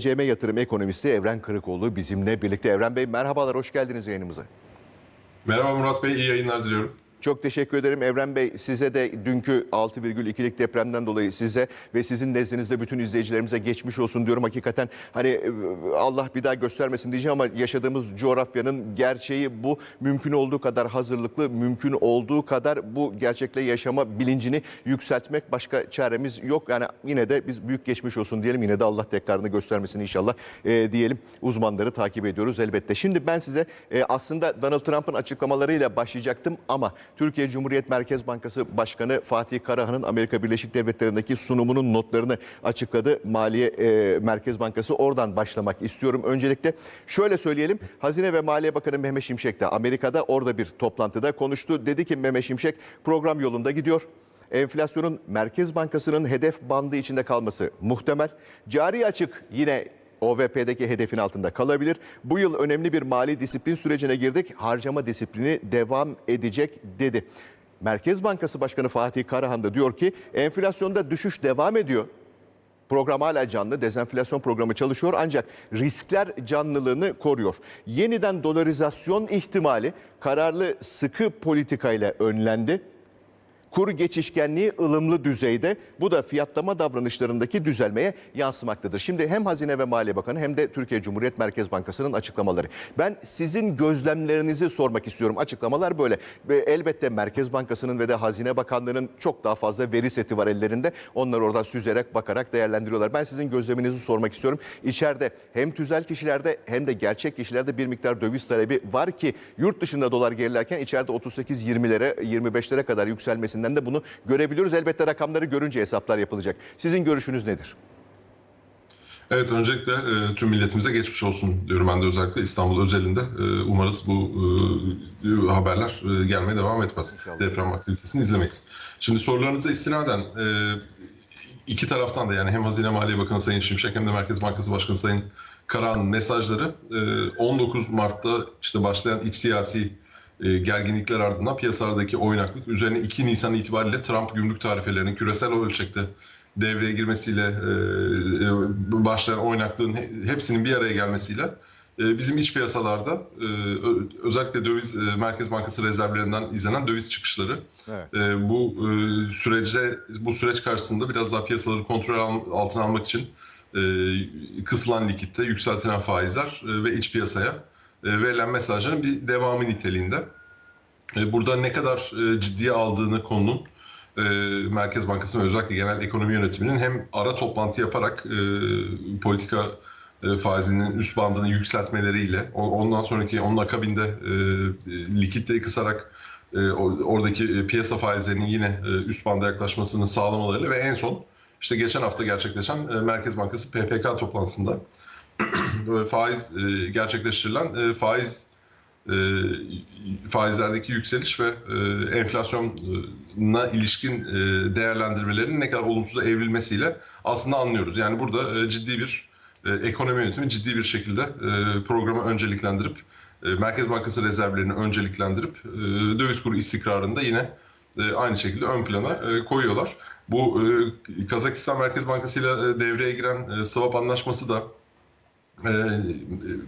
CM Yatırım Ekonomisti Evren Kırıkoğlu bizimle birlikte. Evren Bey merhabalar, hoş geldiniz yayınımıza. Merhaba Murat Bey, iyi yayınlar diliyorum. Çok teşekkür ederim Evren Bey. Size de dünkü 6,2'lik depremden dolayı size ve sizin nezdinizde bütün izleyicilerimize geçmiş olsun diyorum. Hakikaten hani Allah bir daha göstermesin diyeceğim ama yaşadığımız coğrafyanın gerçeği bu. Mümkün olduğu kadar hazırlıklı, mümkün olduğu kadar bu gerçekle yaşama bilincini yükseltmek başka çaremiz yok. Yani yine de biz büyük geçmiş olsun diyelim. Yine de Allah tekrarını göstermesin inşallah e, diyelim. Uzmanları takip ediyoruz elbette. Şimdi ben size e, aslında Donald Trump'ın açıklamalarıyla başlayacaktım ama Türkiye Cumhuriyet Merkez Bankası Başkanı Fatih Karahan'ın Amerika Birleşik Devletleri'ndeki sunumunun notlarını açıkladı. Maliye e, Merkez Bankası oradan başlamak istiyorum. Öncelikle şöyle söyleyelim. Hazine ve Maliye Bakanı Mehmet Şimşek de Amerika'da orada bir toplantıda konuştu. Dedi ki Mehmet Şimşek program yolunda gidiyor. Enflasyonun Merkez Bankası'nın hedef bandı içinde kalması muhtemel. Cari açık yine OVP'deki hedefin altında kalabilir. Bu yıl önemli bir mali disiplin sürecine girdik. Harcama disiplini devam edecek dedi. Merkez Bankası Başkanı Fatih Karahan da diyor ki enflasyonda düşüş devam ediyor. Program hala canlı, dezenflasyon programı çalışıyor ancak riskler canlılığını koruyor. Yeniden dolarizasyon ihtimali kararlı sıkı politikayla önlendi. Kur geçişkenliği ılımlı düzeyde. Bu da fiyatlama davranışlarındaki düzelmeye yansımaktadır. Şimdi hem Hazine ve Maliye Bakanı hem de Türkiye Cumhuriyet Merkez Bankası'nın açıklamaları. Ben sizin gözlemlerinizi sormak istiyorum. Açıklamalar böyle. Elbette Merkez Bankası'nın ve de Hazine Bakanlığı'nın çok daha fazla veri seti var ellerinde. Onlar oradan süzerek, bakarak değerlendiriyorlar. Ben sizin gözleminizi sormak istiyorum. İçeride hem tüzel kişilerde hem de gerçek kişilerde bir miktar döviz talebi var ki yurt dışında dolar gerilerken içeride 38-20'lere, 25'lere kadar yükselmesinden de bunu görebiliyoruz. Elbette rakamları görünce hesaplar yapılacak. Sizin görüşünüz nedir? Evet, öncelikle e, tüm milletimize geçmiş olsun diyorum ben de özellikle İstanbul özelinde. E, umarız bu e, haberler e, gelmeye devam etmez. İnşallah. Deprem aktivitesini izlemeyiz. Şimdi sorularınıza istinaden e, iki taraftan da yani hem Hazine Maliye Bakanı Sayın Şimşek hem de Merkez Bankası Başkanı Sayın Karahan'ın mesajları e, 19 Mart'ta işte başlayan iç siyasi e, gerginlikler ardından piyasalardaki oynaklık üzerine 2 Nisan itibariyle Trump gümrük tarifelerinin küresel ölçekte devreye girmesiyle e, e, başlayan oynaklığın he- hepsinin bir araya gelmesiyle e, bizim iç piyasalarda e, özellikle döviz e, Merkez Bankası rezervlerinden izlenen döviz çıkışları Evet. e, bu e, sürece bu süreç karşısında biraz daha piyasaları kontrol al- altına almak için e, kısılan likitte, yükseltilen faizler e, ve iç piyasaya verilen mesajların bir devamı niteliğinde. E, Burada ne kadar e, ciddiye aldığını konunun e, Merkez Bankası ve özellikle genel ekonomi yönetiminin hem ara toplantı yaparak e, politika e, faizinin üst bandını yükseltmeleriyle ondan sonraki onun akabinde e, likiditeyi kısarak e, oradaki e, piyasa faizlerinin yine e, üst banda yaklaşmasını sağlamalarıyla ve en son işte geçen hafta gerçekleşen e, Merkez Bankası PPK toplantısında e, faiz e, gerçekleştirilen e, faiz e, faizlerdeki yükseliş ve enflasyona ilişkin e, değerlendirmelerin ne kadar olumsuza evrilmesiyle aslında anlıyoruz. Yani burada ciddi bir ekonomi yönetimi ciddi bir şekilde e, programı önceliklendirip Merkez Bankası rezervlerini önceliklendirip döviz kuru istikrarını da yine aynı şekilde ön plana koyuyorlar. Bu Kazakistan Merkez Bankası ile devreye giren e, swap anlaşması da e,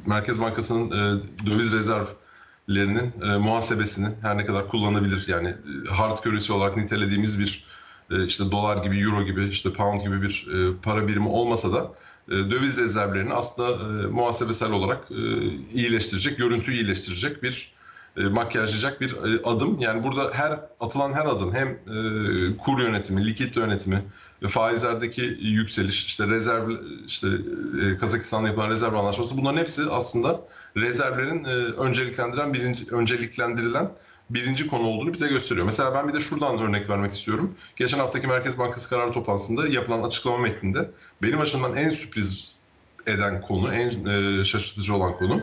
Merkez Bankası'nın e, döviz rezervlerinin e, muhasebesini her ne kadar kullanabilir yani e, hard currency olarak nitelediğimiz bir e, işte dolar gibi, euro gibi, işte pound gibi bir e, para birimi olmasa da e, döviz rezervlerini aslında e, muhasebesel olarak e, iyileştirecek, görüntüyü iyileştirecek bir e, makyajlayacak bir e, adım. Yani burada her atılan her adım hem e, kur yönetimi, likit yönetimi faizlerdeki yükseliş, işte rezerv, işte e, Kazakistan'la yapılan rezerv anlaşması bunların hepsi aslında rezervlerin e, önceliklendiren birinci, önceliklendirilen birinci konu olduğunu bize gösteriyor. Mesela ben bir de şuradan örnek vermek istiyorum. Geçen haftaki Merkez Bankası kararı toplantısında yapılan açıklama metninde benim açımdan en sürpriz eden konu, en e, şaşırtıcı olan konu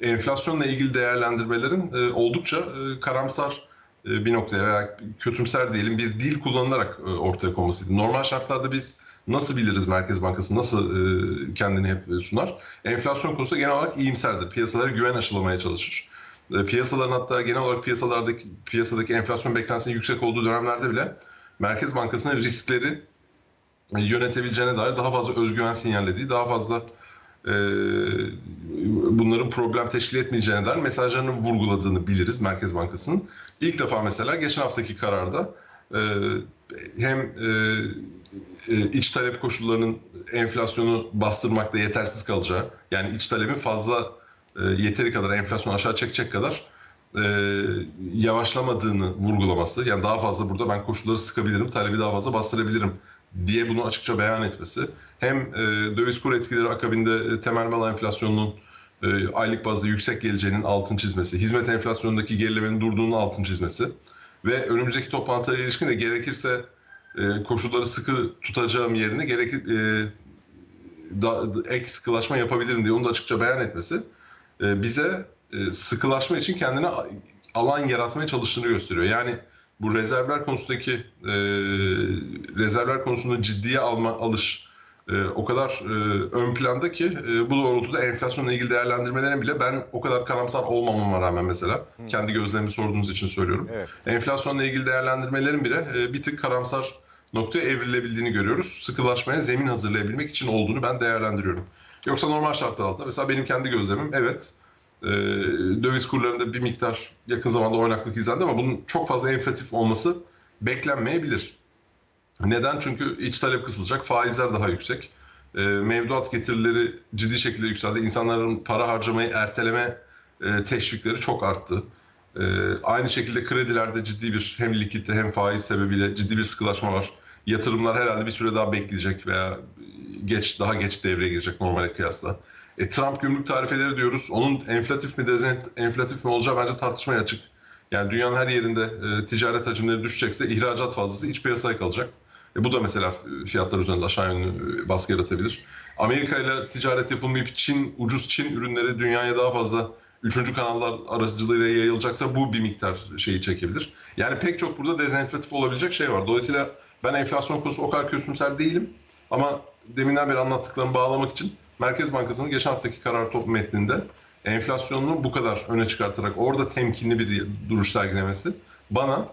enflasyonla ilgili değerlendirmelerin e, oldukça e, karamsar e, bir noktaya veya kötümser diyelim bir dil kullanılarak e, ortaya konmasıydı. Normal şartlarda biz nasıl biliriz Merkez Bankası nasıl e, kendini hep sunar? Enflasyon konusunda genel olarak iyimserdir. Piyasalara güven aşılamaya çalışır. E, piyasaların hatta genel olarak piyasalardaki piyasadaki enflasyon beklentisinin yüksek olduğu dönemlerde bile Merkez Bankası'nın riskleri e, yönetebileceğine dair daha fazla özgüven sinyallediği, daha fazla e, bunların problem teşkil etmeyeceğine dair mesajlarını vurguladığını biliriz Merkez Bankası'nın. İlk defa mesela geçen haftaki kararda e, hem e, e, iç talep koşullarının enflasyonu bastırmakta yetersiz kalacağı, yani iç talebin fazla yeteri kadar enflasyonu aşağı çekecek kadar yavaşlamadığını vurgulaması, yani daha fazla burada ben koşulları sıkabilirim, talebi daha fazla bastırabilirim diye bunu açıkça beyan etmesi, hem e, döviz kur etkileri akabinde e, temel mal enflasyonunun e, aylık bazda yüksek geleceğinin altın çizmesi, hizmet enflasyonundaki gerilemenin durduğunun altın çizmesi ve önümüzdeki toplantılara ilişkin de gerekirse e, koşulları sıkı tutacağım yerine gerekir e, da, ek sıkılaşma yapabilirim diye onu da açıkça beyan etmesi e, bize e, sıkılaşma için kendine alan yaratmaya çalıştığını gösteriyor. Yani bu rezervler konusundaki e, rezervler konusunda ciddiye alma alış e, o kadar e, ön planda ki e, bu doğrultuda enflasyonla ilgili değerlendirmelerin bile ben o kadar karamsar olmamama rağmen mesela kendi gözlemimi sorduğunuz için söylüyorum. Evet. Enflasyonla ilgili değerlendirmelerin bile e, bir tık karamsar noktaya evrilebildiğini görüyoruz. Sıkılaşmaya zemin hazırlayabilmek için olduğunu ben değerlendiriyorum. Yoksa normal şartlar altında mesela benim kendi gözlemim evet e, döviz kurlarında bir miktar yakın zamanda oynaklık izlendi ama bunun çok fazla enflatif olması beklenmeyebilir. Neden? Çünkü iç talep kısılacak, faizler daha yüksek. E, mevduat getirileri ciddi şekilde yükseldi. İnsanların para harcamayı erteleme e, teşvikleri çok arttı. E, aynı şekilde kredilerde ciddi bir hem likitte hem faiz sebebiyle ciddi bir sıkılaşma var. Yatırımlar herhalde bir süre daha bekleyecek veya geç daha geç devreye girecek normale kıyasla. E, Trump gümrük tarifeleri diyoruz. Onun enflatif mi dezenflatif mi olacağı bence tartışmaya açık. Yani dünyanın her yerinde e, ticaret hacimleri düşecekse ihracat fazlası iç piyasaya kalacak. E, bu da mesela fiyatlar üzerinde aşağı yönlü e, baskı yaratabilir. Amerika ile ticaret yapılmayıp Çin, ucuz Çin ürünleri dünyaya daha fazla üçüncü kanallar aracılığıyla yayılacaksa bu bir miktar şeyi çekebilir. Yani pek çok burada dezenflatif olabilecek şey var. Dolayısıyla ben enflasyon konusu o kadar kötümser değilim. Ama deminden beri anlattıklarımı bağlamak için Merkez Bankası'nın geçen haftaki karar topu metninde enflasyonunu bu kadar öne çıkartarak orada temkinli bir duruş sergilemesi bana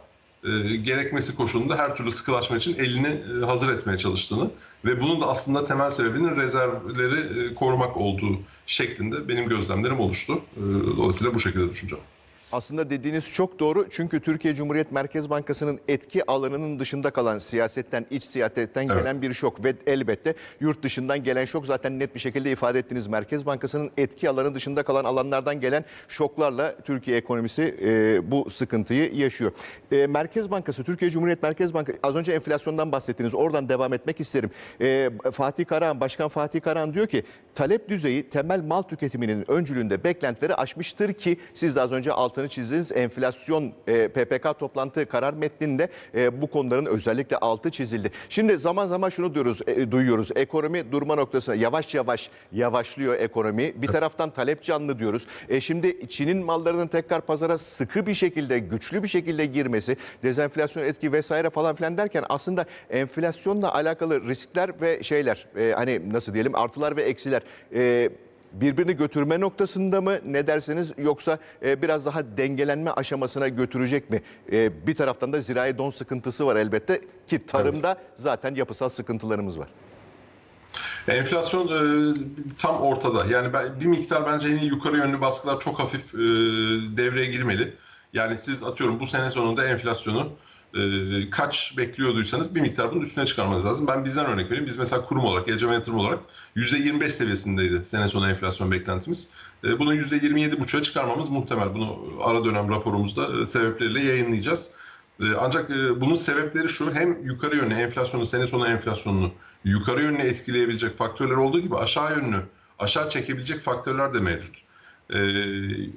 e, gerekmesi koşulunda her türlü sıkılaşma için elini e, hazır etmeye çalıştığını ve bunun da aslında temel sebebinin rezervleri e, korumak olduğu şeklinde benim gözlemlerim oluştu. E, dolayısıyla bu şekilde düşüneceğim. Aslında dediğiniz çok doğru. Çünkü Türkiye Cumhuriyet Merkez Bankası'nın etki alanının dışında kalan siyasetten, iç siyasetten Evet. gelen bir şok ve elbette yurt dışından gelen şok zaten net bir şekilde ifade ettiniz. Merkez Bankası'nın etki alanı dışında kalan alanlardan gelen şoklarla Türkiye ekonomisi e, bu sıkıntıyı yaşıyor. E, Merkez Bankası, Türkiye Cumhuriyet Merkez Bankası az önce enflasyondan bahsettiniz. Oradan devam etmek isterim. E, Fatih Karahan, Başkan Fatih Karahan diyor ki talep düzeyi temel mal tüketiminin öncülüğünde beklentileri aşmıştır ki siz de az önce altını çizdiniz. Enflasyon e, PPK toplantı karar metninde e, bu konuların özellikle altı çizildi. Şimdi zaman zaman şunu diyoruz, e, duyuyoruz. Ekonomi durma noktasına yavaş yavaş yavaşlıyor ekonomi. Bir taraftan talep canlı diyoruz. E, şimdi Çin'in mallarının tekrar pazara sıkı bir şekilde, güçlü bir şekilde girmesi, dezenflasyon etki vesaire falan filan derken aslında enflasyonla alakalı riskler ve şeyler e, hani nasıl diyelim artılar ve eksiler e, birbirini götürme noktasında mı ne derseniz yoksa e, biraz daha dengelenme aşamasına götürecek mi? E, bir taraftan da zirai don sıkıntısı var elbette ki tarımda zaten yapısal sıkıntılarımız var. Enflasyon e, tam ortada. Yani ben, bir miktar bence en iyi yukarı yönlü baskılar çok hafif e, devreye girmeli. Yani siz atıyorum bu sene sonunda enflasyonu e, kaç bekliyorduysanız bir miktar bunun üstüne çıkarmanız lazım. Ben bizden örnek vereyim. Biz mesela kurum olarak, Ecem Yatırım olarak %25 seviyesindeydi sene sonu enflasyon beklentimiz. E, bunu %27,5'a çıkarmamız muhtemel. Bunu ara dönem raporumuzda e, sebepleriyle yayınlayacağız. E, Ancak e, bunun sebepleri şu hem yukarı yönlü enflasyonu, sene sonu enflasyonunu yukarı yönlü etkileyebilecek faktörler olduğu gibi aşağı yönlü, aşağı çekebilecek faktörler de mevcut.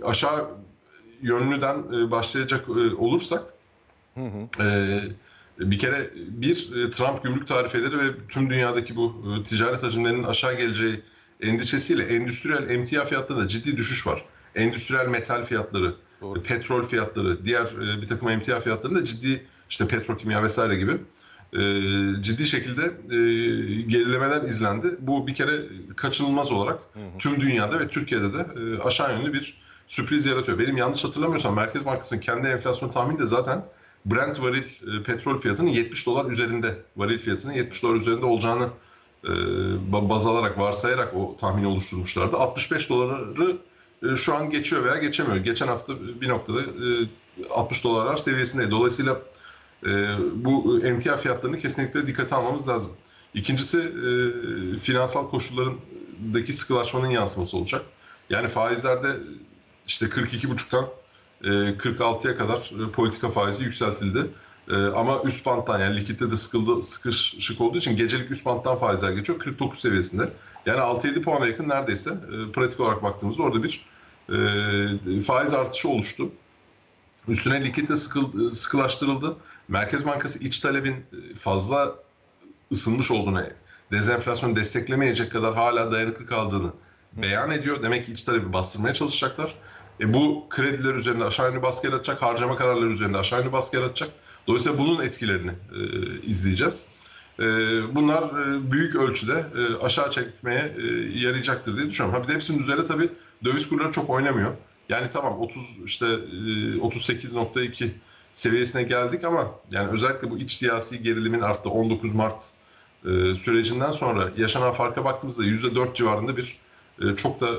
Aşağı yönlüden başlayacak e, olursak e, bir kere bir e, Trump gümrük tarifeleri ve tüm dünyadaki bu e, ticaret hacimlerinin aşağı geleceği endişesiyle endüstriyel emtia fiyatlarında ciddi düşüş var. Endüstriyel metal fiyatları, Doğru. e, petrol fiyatları, diğer bir takım emtia fiyatlarında ciddi işte petrokimya vesaire gibi ciddi şekilde gerilemeler izlendi. Bu bir kere kaçınılmaz olarak tüm dünyada ve Türkiye'de de aşağı yönlü bir sürpriz yaratıyor. Benim yanlış hatırlamıyorsam Merkez Bankası'nın kendi enflasyon tahmini de zaten Brent varil e, petrol fiyatının 70 dolar üzerinde, varil fiyatının 70 dolar üzerinde olacağını e, ba- baz alarak, varsayarak o tahmini oluşturmuşlardı. 65 doları e, şu an geçiyor veya geçemiyor. Geçen hafta bir noktada e, 60 dolarlar seviyesinde. Dolayısıyla e, bu emtia fiyatlarını kesinlikle dikkate almamız lazım. İkincisi e, finansal koşullarındaki sıkılaşmanın yansıması olacak. Yani faizlerde işte 42,5'tan e, 46'ya kadar e, politika faizi yükseltildi. E, ama üst banttan yani likitte de sıkıldı, sıkışık olduğu için gecelik üst banttan faizler geçiyor 49 seviyesinde. Yani 6-7 puana yakın neredeyse e, pratik olarak baktığımızda orada bir e, faiz artışı oluştu. Üstüne likitte sıkıl, sıkılaştırıldı. Merkez Bankası iç talebin fazla ısınmış olduğunu, dezenflasyonu desteklemeyecek kadar hala dayanıklı kaldığını beyan ediyor. Demek ki iç talebi bastırmaya çalışacaklar. E bu krediler üzerinde aşağı yönlü baskı yaratacak, harcama kararları üzerinde aşağı yönlü baskı yaratacak. Dolayısıyla bunun etkilerini e, izleyeceğiz. E, bunlar e, büyük ölçüde e, aşağı çekmeye e, yarayacaktır diye düşünüyorum. Ha bir de hepsinin üzerine tabii döviz kurları çok oynamıyor. Yani tamam 30 işte e, 38.2 seviyesine geldik ama yani özellikle bu iç siyasi gerilimin arttığı 19 Mart e, sürecinden sonra yaşanan farka baktığımızda %4 civarında bir çok da e,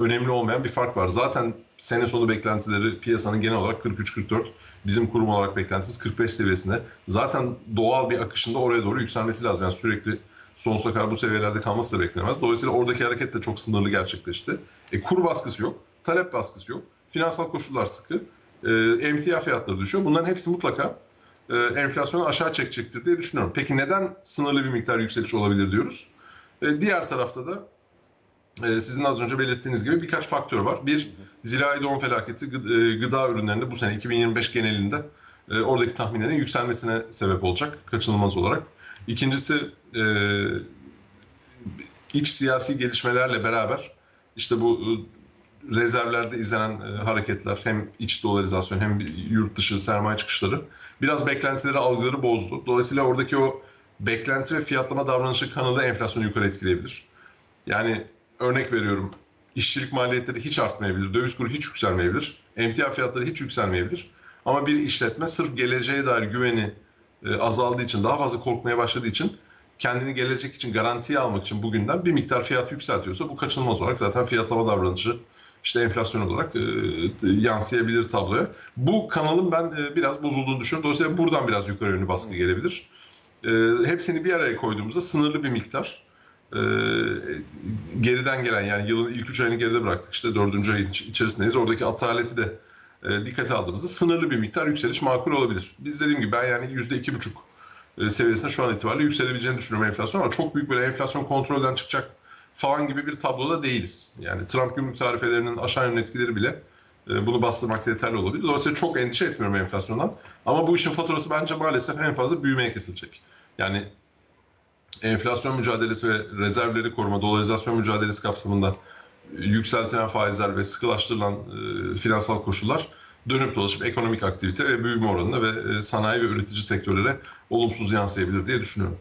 önemli olmayan bir fark var. Zaten sene sonu beklentileri piyasanın genel olarak 43-44, bizim kurum olarak beklentimiz 45 seviyesinde. Zaten doğal bir akışında oraya doğru yükselmesi lazım. Yani sürekli sonsuza kadar bu seviyelerde kalması da beklenemez. Dolayısıyla oradaki hareket de çok sınırlı gerçekleşti. E, kur baskısı yok, talep baskısı yok, finansal koşullar sıkı, e, emtia fiyatları düşüyor. Bunların hepsi mutlaka e, enflasyonu aşağı çekecektir diye düşünüyorum. Peki neden sınırlı bir miktar yükseliş olabilir diyoruz? E, diğer tarafta da sizin az önce belirttiğiniz gibi birkaç faktör var. Bir, zirai doğum felaketi e, gıda ürünlerinde bu sene 2025 genelinde e, oradaki tahminlerin yükselmesine sebep olacak kaçınılmaz olarak. İkincisi e, iç siyasi gelişmelerle beraber işte bu rezervlerde izlenen hareketler hem iç dolarizasyon hem yurt dışı sermaye çıkışları biraz beklentileri algıları bozdu. Dolayısıyla oradaki o beklenti ve fiyatlama davranışı kanalı enflasyonu yukarı etkileyebilir. Yani örnek veriyorum işçilik maliyetleri hiç artmayabilir, döviz kuru hiç yükselmeyebilir, emtia fiyatları hiç yükselmeyebilir. Ama bir işletme sırf geleceğe dair güveni e, azaldığı için, daha fazla korkmaya başladığı için kendini gelecek için garantiye almak için bugünden bir miktar fiyat yükseltiyorsa bu kaçınılmaz olarak zaten fiyatlama davranışı işte enflasyon olarak e, yansıyabilir tabloya. Bu kanalın ben e, biraz bozulduğunu düşünüyorum. Dolayısıyla buradan biraz yukarı yönlü baskı gelebilir. E, hepsini bir araya koyduğumuzda sınırlı bir miktar e, geriden gelen yani yılın ilk üç ayını geride bıraktık. İşte dördüncü ay iç- içerisindeyiz. Oradaki ataleti de e, dikkate aldığımızda sınırlı bir miktar yükseliş makul olabilir. Biz dediğim gibi ben yani yüzde iki buçuk e, seviyesinde şu an itibariyle yükselebileceğini düşünüyorum enflasyon ama çok büyük bir enflasyon kontrolden çıkacak falan gibi bir tabloda değiliz. Yani Trump gümrük tarifelerinin aşağı yönlü etkileri bile e, bunu bastırmakta yeterli olabilir. Dolayısıyla çok endişe etmiyorum enflasyondan. Ama bu işin faturası bence maalesef en fazla büyümeye kesilecek. Yani enflasyon mücadelesi ve rezervleri koruma, dolarizasyon mücadelesi kapsamında yükseltilen faizler ve sıkılaştırılan e, finansal koşullar dönüp dolaşıp ekonomik aktivite ve büyüme oranına ve e, sanayi ve üretici sektörlere olumsuz yansıyabilir diye düşünüyorum.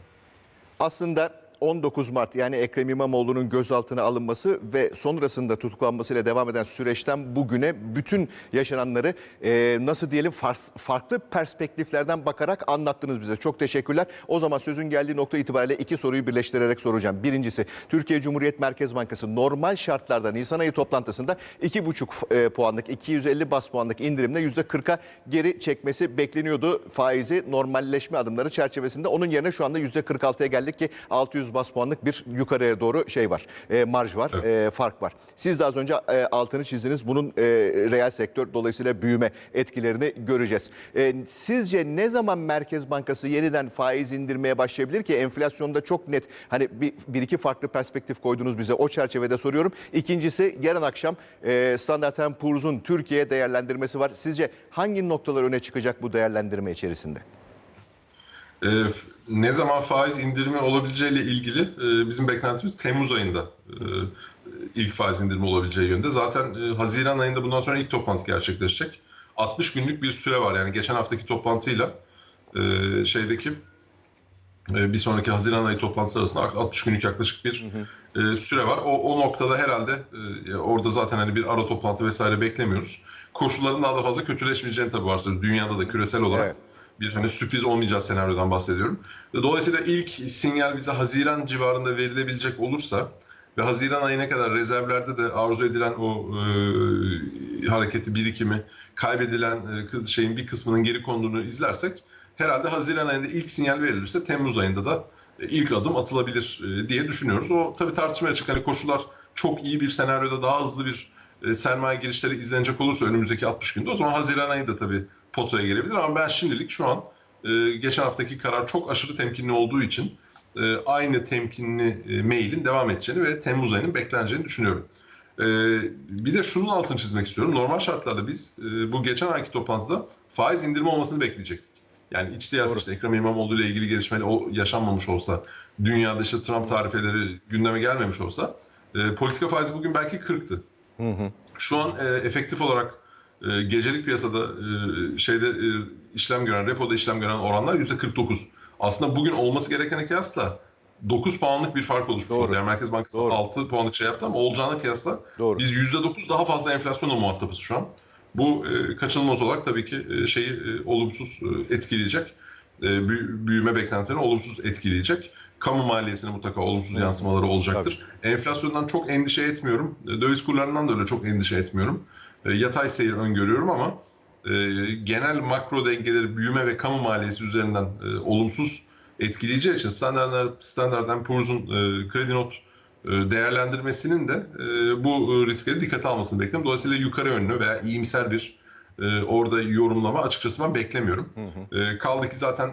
Aslında 19 Mart yani Ekrem İmamoğlu'nun gözaltına alınması ve sonrasında tutuklanmasıyla devam eden süreçten bugüne bütün yaşananları e, nasıl diyelim fars- farklı perspektiflerden bakarak anlattınız bize. Çok teşekkürler. O zaman sözün geldiği nokta itibariyle iki soruyu birleştirerek soracağım. Birincisi Türkiye Cumhuriyet Merkez Bankası normal şartlarda Nisan ayı toplantısında 2,5 e, puanlık 250 bas puanlık indirimle %40'a geri çekmesi bekleniyordu. Faizi normalleşme adımları çerçevesinde onun yerine şu anda %46'ya geldik ki 600 bas puanlık bir yukarıya doğru şey var. e, marj var, e, fark var. Siz de az önce e, altını çizdiniz. Bunun e, reel sektör dolayısıyla büyüme etkilerini göreceğiz. E, sizce ne zaman Merkez Bankası yeniden faiz indirmeye başlayabilir ki enflasyonda çok net hani bir, bir iki farklı perspektif koydunuz bize o çerçevede soruyorum. İkincisi yarın akşam e, Standard Poor's'un Türkiye değerlendirmesi var. Sizce hangi noktalar öne çıkacak bu değerlendirme içerisinde? E, ne zaman faiz indirimi olabileceğiyle ilgili e, bizim beklentimiz Temmuz ayında e, ilk faiz indirimi olabileceği yönde. Zaten e, Haziran ayında bundan sonra ilk toplantı gerçekleşecek. 60 günlük bir süre var yani geçen haftaki toplantıyla e, şeydeki bir sonraki Haziran ayı toplantısı arasında 60 günlük yaklaşık bir süre var. O, o noktada herhalde orada zaten hani bir ara toplantı vesaire beklemiyoruz. Koşulların daha da fazla kötüleşmeyeceğini tabii varsayıyoruz. Dünyada da küresel olarak Evet. Bir hani sürpriz olmayacağı senaryodan bahsediyorum. Dolayısıyla ilk sinyal bize Haziran civarında verilebilecek olursa ve Haziran ayına kadar rezervlerde de arzu edilen o e, hareketi, birikimi, kaybedilen e, şeyin bir kısmının geri konduğunu izlersek herhalde Haziran ayında ilk sinyal verilirse Temmuz ayında da e, ilk adım atılabilir e, diye düşünüyoruz. O tabii tartışmaya açık. Hani koşullar çok iyi bir senaryoda daha hızlı bir e, sermaye girişleri izlenecek olursa önümüzdeki 60 günde o zaman Haziran ayı da tabii potaya gelebilir ama ben şimdilik şu an e, geçen haftaki karar çok aşırı temkinli olduğu için e, aynı temkinli e, mailin devam edeceğini ve Temmuz ayının bekleneceğini düşünüyorum. E, bir de şunun altını çizmek istiyorum. Normal şartlarda biz e, bu geçen ayki toplantıda faiz indirme olmasını bekleyecektik. Yani iç Doğru. işte Ekrem İmamoğlu ile ilgili gelişmeler o yaşanmamış olsa, dünyada işte Trump tarifeleri gündeme gelmemiş olsa e, politika faizi bugün belki 40'tı. Şu an e, efektif olarak e, gecelik piyasada e, şeyde e, işlem gören, repoda işlem gören oranlar %49. Aslında bugün olması gerekene kıyasla 9 puanlık bir fark oluşmuş Doğru. oldu. Yani Merkez Bankası Doğru. 6 puanlık şey yaptı ama olacağına kıyasla Doğru. biz %9 daha fazla enflasyonla muhatabız şu an. Bu e, kaçınılmaz olarak tabii ki e, şeyi e, olumsuz e, etkileyecek. E, büyü- büyüme beklentilerini olumsuz etkileyecek. Kamu maliyesine mutlaka olumsuz yansımaları olacaktır. Enflasyondan çok endişe etmiyorum. E, Döviz kurlarından da öyle çok endişe etmiyorum. E, Yatay seyir öngörüyorum ama e, genel makro dengeleri büyüme ve kamu maliyesi üzerinden e, olumsuz etkileyeceği için Standard, Standard Poor's'un e, kredi not e, değerlendirmesinin de e, bu riskleri dikkate almasını bekliyorum. Dolayısıyla yukarı yönlü veya iyimser bir e, orada yorumlama açıkçası ben beklemiyorum. E, kaldı ki zaten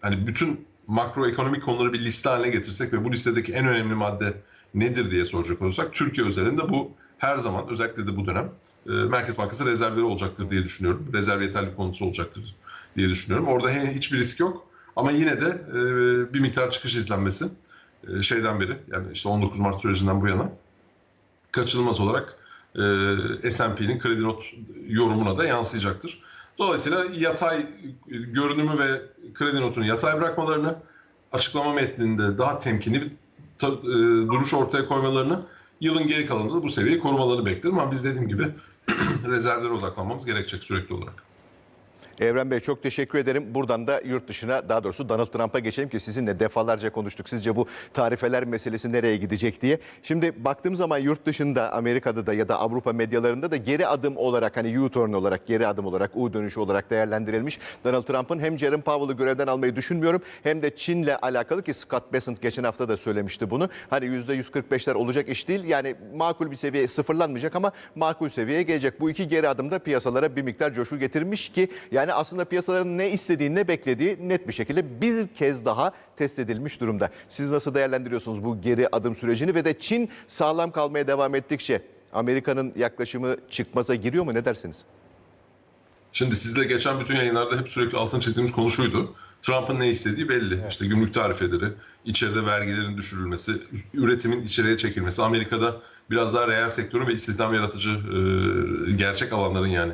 hani bütün makroekonomik konuları bir liste haline getirsek ve bu listedeki en önemli madde nedir diye soracak olursak Türkiye özelinde bu her zaman özellikle de bu dönem Merkez Bankası rezervleri olacaktır diye düşünüyorum. Rezerv yeterli konusu olacaktır diye düşünüyorum. Orada hiçbir risk yok ama yine de e, bir miktar çıkış izlenmesi e, şeyden beri yani işte 19 Mart sürecinden bu yana kaçınılmaz olarak e, S&P'nin kredi not yorumuna da yansıyacaktır. Dolayısıyla yatay e, görünümü ve kredi notunu yatay bırakmalarını, açıklama metninde daha temkinli bir e, duruş ortaya koymalarını, yılın geri kalanında da bu seviyeyi korumalarını beklerim. Ama biz dediğim gibi rezervlere odaklanmamız gerekecek sürekli olarak. Evren Bey çok teşekkür ederim. Buradan da yurt dışına daha doğrusu Donald Trump'a geçelim ki sizinle defalarca konuştuk. Sizce bu tarifeler meselesi nereye gidecek diye. Şimdi baktığım zaman yurt dışında Amerika'da da ya da Avrupa medyalarında da geri adım olarak hani U-turn olarak geri adım olarak U dönüşü olarak değerlendirilmiş. Donald Trump'ın hem Jerome Powell'ı görevden almayı düşünmüyorum hem de Çin'le alakalı ki Scott Bessent geçen hafta da söylemişti bunu. Hani %145'ler olacak iş değil. Yani makul bir seviye sıfırlanmayacak ama makul seviyeye gelecek. Bu iki geri adım da piyasalara bir miktar coşku getirmiş ki yani aslında piyasaların ne istediği ne beklediği net bir şekilde bir kez daha test edilmiş durumda. Siz nasıl değerlendiriyorsunuz bu geri adım sürecini ve de Çin sağlam kalmaya devam ettikçe Amerika'nın yaklaşımı çıkmaza giriyor mu ne dersiniz? Şimdi sizle geçen bütün yayınlarda hep sürekli altın çizdiğimiz konu şuydu. Trump'ın ne istediği belli. İşte gümrük tarifeleri, içeride vergilerin düşürülmesi, üretimin içeriye çekilmesi, Amerika'da biraz daha reel sektörün ve istihdam yaratıcı e, gerçek alanların yani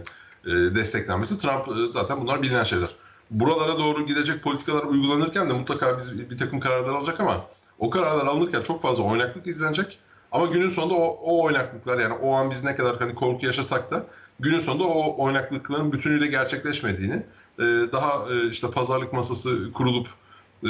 desteklenmesi. Trump e, zaten bunlar bilinen şeyler. Buralara doğru gidecek politikalar uygulanırken de mutlaka biz bir takım kararlar alacak ama o kararlar alınırken çok fazla oynaklık izlenecek. Ama günün sonunda o, o oynaklıklar yani o an biz ne kadar hani korku yaşasak da günün sonunda o oynaklıkların bütünüyle gerçekleşmediğini e, daha e, işte pazarlık masası kurulup e,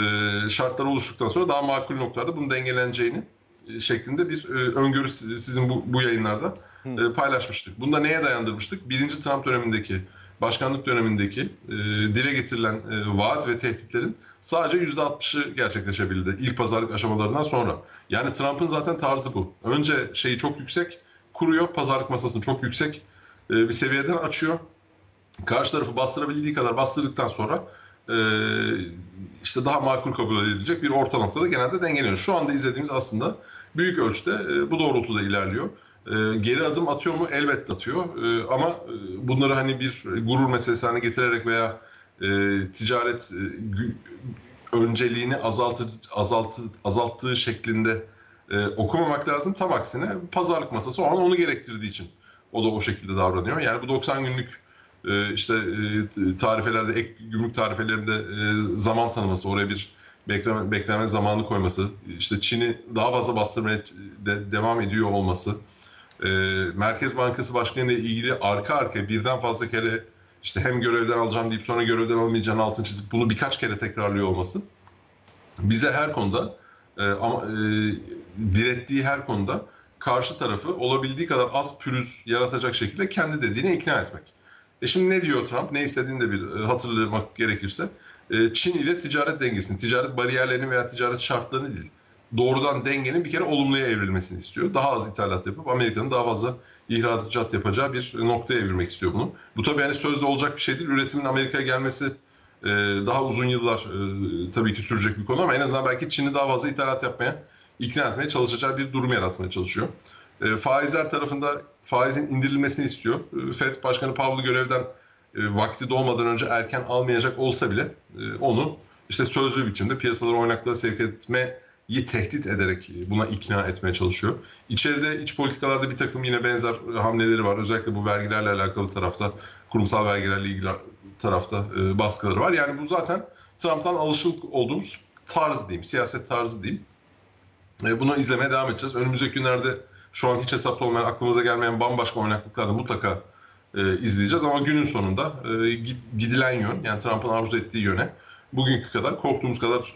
şartlar oluştuktan sonra daha makul noktalarda bunun dengeleneceğini e, şeklinde bir e, öngörü siz- sizin bu, bu yayınlarda e, paylaşmıştık. Bunda neye dayandırmıştık? Birinci Trump dönemindeki başkanlık dönemindeki e, dile getirilen e, vaat ve tehditlerin sadece %60'ı gerçekleşebildi ilk pazarlık aşamalarından sonra. Yani Trump'ın zaten tarzı bu. Önce şeyi çok yüksek kuruyor, pazarlık masasını çok yüksek e, bir seviyeden açıyor. Karşı tarafı bastırabildiği kadar bastırdıktan sonra e, işte daha makul kabul edilecek bir orta noktada genelde dengeleniyor. Şu anda izlediğimiz aslında büyük ölçüde e, bu doğrultuda ilerliyor. E, geri adım atıyor mu? Elbette atıyor. E, ama e, bunları hani bir gurur meselesi haline getirerek veya e, ticaret e, önceliğini azaltı, azaltı, azalttığı şeklinde e, okumamak lazım. Tam aksine pazarlık masası o an onu gerektirdiği için o da o şekilde davranıyor. Yani bu 90 günlük e, işte e, tarifelerde, ek gümrük tarifelerinde e, zaman tanıması, oraya bir bekleme, bekleme zamanı koyması, işte Çin'i daha fazla bastırmaya de- devam ediyor olması, e, Merkez Bankası Başkanı ile ilgili arka arkaya birden fazla kere işte hem görevden alacağım deyip sonra görevden almayacağını altın çizip bunu birkaç kere tekrarlıyor olması bize her konuda e, ama e, direttiği her konuda karşı tarafı olabildiği kadar az pürüz yaratacak şekilde kendi dediğine ikna etmek. E şimdi ne diyor Trump? Ne istediğini de bir e, hatırlamak gerekirse. E, Çin ile ticaret dengesini, ticaret bariyerlerini veya ticaret şartlarını değil, doğrudan dengenin bir kere olumluya evrilmesini istiyor. Daha az ithalat yapıp Amerika'nın daha fazla ihracat yapacağı bir noktaya evirmek istiyor bunu. Bu tabii yani sözde olacak bir şey değil. Üretimin Amerika'ya gelmesi e, daha uzun yıllar e, tabii ki sürecek bir konu ama en azından belki Çin'i daha fazla ithalat yapmaya, ikna etmeye çalışacağı bir durum yaratmaya çalışıyor. E, faizler tarafında faizin indirilmesini istiyor. FED Başkanı Powell görevden vakti dolmadan önce erken almayacak olsa bile onu işte sözlü biçimde piyasaları oynaklığa sevk etmeyi tehdit ederek buna ikna etmeye çalışıyor. İçeride iç politikalarda bir takım yine benzer hamleleri var. Özellikle bu vergilerle alakalı tarafta, kurumsal vergilerle ilgili tarafta e, baskıları var. Yani bu zaten Trump'tan alışık olduğumuz tarz diyeyim, siyaset tarzı diyeyim. E, bunu izlemeye devam edeceğiz. Önümüzdeki günlerde şu an hiç hesapta olmayan, aklımıza gelmeyen bambaşka oynaklıklarda mutlaka e, izleyeceğiz. Ama günün sonunda e, gid- gidilen yön, yani Trump'ın arzu ettiği yöne bugünkü kadar, korktuğumuz kadar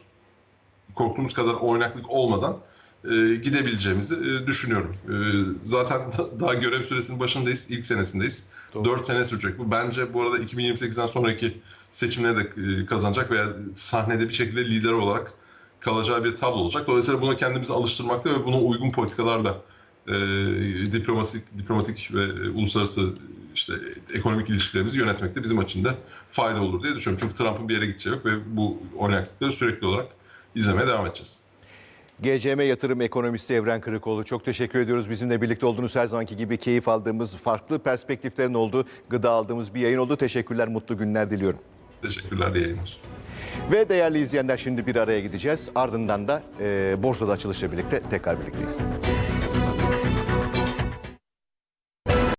korktuğumuz kadar oynaklık olmadan e, gidebileceğimizi e, düşünüyorum. E, zaten daha görev süresinin başındayız, ilk senesindeyiz. Doğru. 4 sene sürecek bu. Bence bu arada 2028'den sonraki seçimleri de e, kazanacak veya sahnede bir şekilde lider olarak kalacağı bir tablo olacak. Dolayısıyla buna kendimizi alıştırmakta ve buna uygun politikalarla e, diplomatik, diplomatik ve e, uluslararası işte ekonomik ilişkilerimizi yönetmekte bizim de fayda olur diye düşünüyorum. Çünkü Trump'ın bir yere gideceği yok ve bu oynaklıkları sürekli olarak izlemeye devam edeceğiz. GCM yatırım ekonomisti Evren Kırıkoğlu çok teşekkür ediyoruz. Bizimle birlikte olduğunuz her zamanki gibi keyif aldığımız, farklı perspektiflerin olduğu, gıda aldığımız bir yayın oldu. Teşekkürler, mutlu günler diliyorum. Teşekkürler, iyi yayınlar. Ve değerli izleyenler şimdi bir araya gideceğiz. Ardından da e, borsada açılışla birlikte tekrar birlikteyiz.